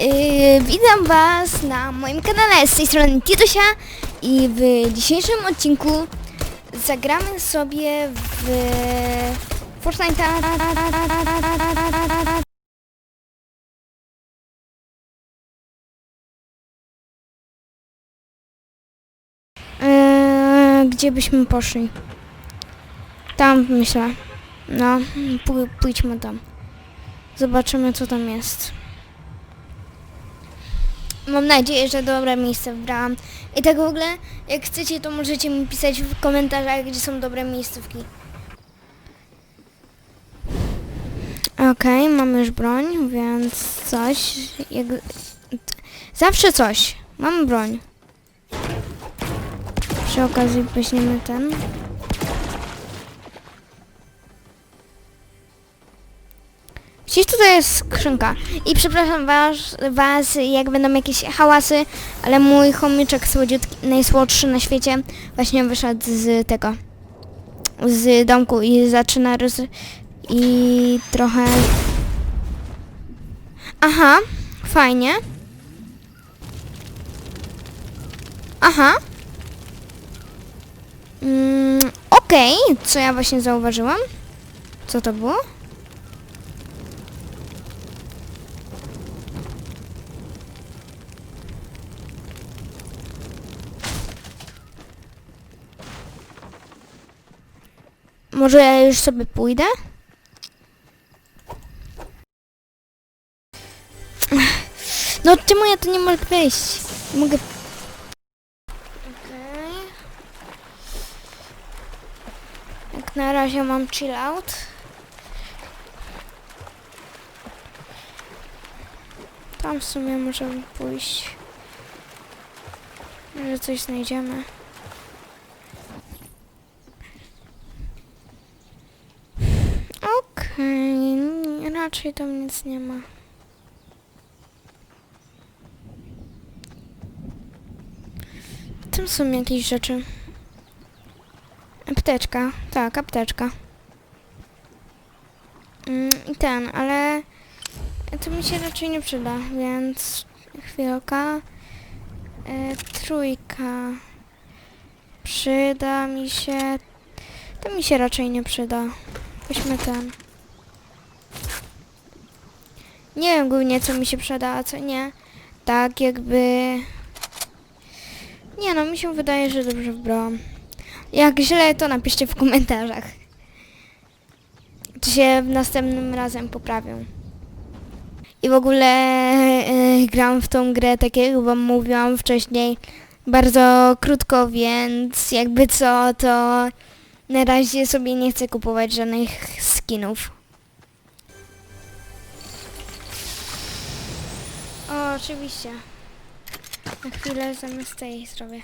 Yy, witam Was na moim kanale z tej strony Titusia i w dzisiejszym odcinku zagramy sobie w Fortnite. Yy, gdzie byśmy poszli? Tam myślę. No, pój- pójdźmy tam. Zobaczymy co tam jest. Mam nadzieję, że dobre miejsce wybrałam. I tak w ogóle, jak chcecie, to możecie mi pisać w komentarzach, gdzie są dobre miejscówki. Okej, mamy już broń, więc coś. Jak... Zawsze coś. Mamy broń. Przy okazji weźmiemy ten. Gdzieś tutaj jest skrzynka. I przepraszam was, was, jak będą jakieś hałasy, ale mój chomyczek słodziutki, najsłodszy na świecie, właśnie wyszedł z tego, z domku i zaczyna roz... i trochę... Aha, fajnie. Aha. Mm, Okej, co ja właśnie zauważyłam? Co to było? Może ja już sobie pójdę? No czemu ja tu nie mogę wejść? Mogę... Okej. Jak na razie mam chill out. Tam w sumie możemy pójść. Może coś znajdziemy. Okej, raczej tam nic nie ma. Tam są jakieś rzeczy. Apteczka, tak, apteczka. Mm, I ten, ale to mi się raczej nie przyda, więc chwilka. E, trójka. Przyda mi się. To mi się raczej nie przyda. Weźmy ten. Nie wiem głównie co mi się przyda, a co nie. Tak jakby... Nie no, mi się wydaje, że dobrze wybrałam. Jak źle, to napiszcie w komentarzach. Czy się następnym razem poprawią. I w ogóle e, gram w tą grę, tak jak wam mówiłam wcześniej, bardzo krótko, więc jakby co, to na razie sobie nie chcę kupować żadnych skinów. Oczywiście. Na chwilę zamiast tej zrobię.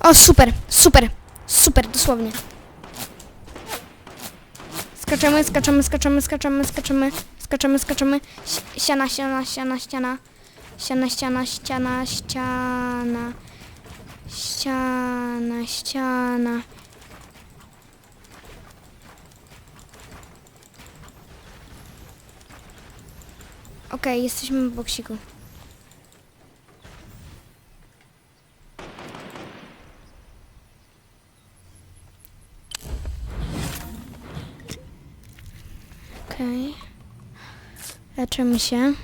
O, super, super, super, dosłownie. Skaczemy, skaczemy, skaczemy, skaczemy, skaczemy, skaczemy, skaczemy. Si- Siana, siana, siana, ściana. Ściana, ściana, ściana, ściana. Ściana, ściana. Okej, jesteśmy w boksiku. Okej. Leczymy się.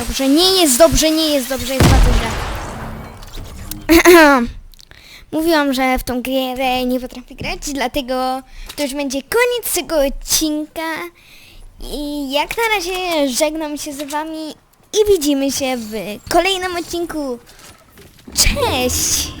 Dobrze, nie jest dobrze, nie jest dobrze, jest bardzo źle. Mówiłam, że w tą grę nie potrafię grać, dlatego to już będzie koniec tego odcinka. I jak na razie żegnam się z wami i widzimy się w kolejnym odcinku. Cześć!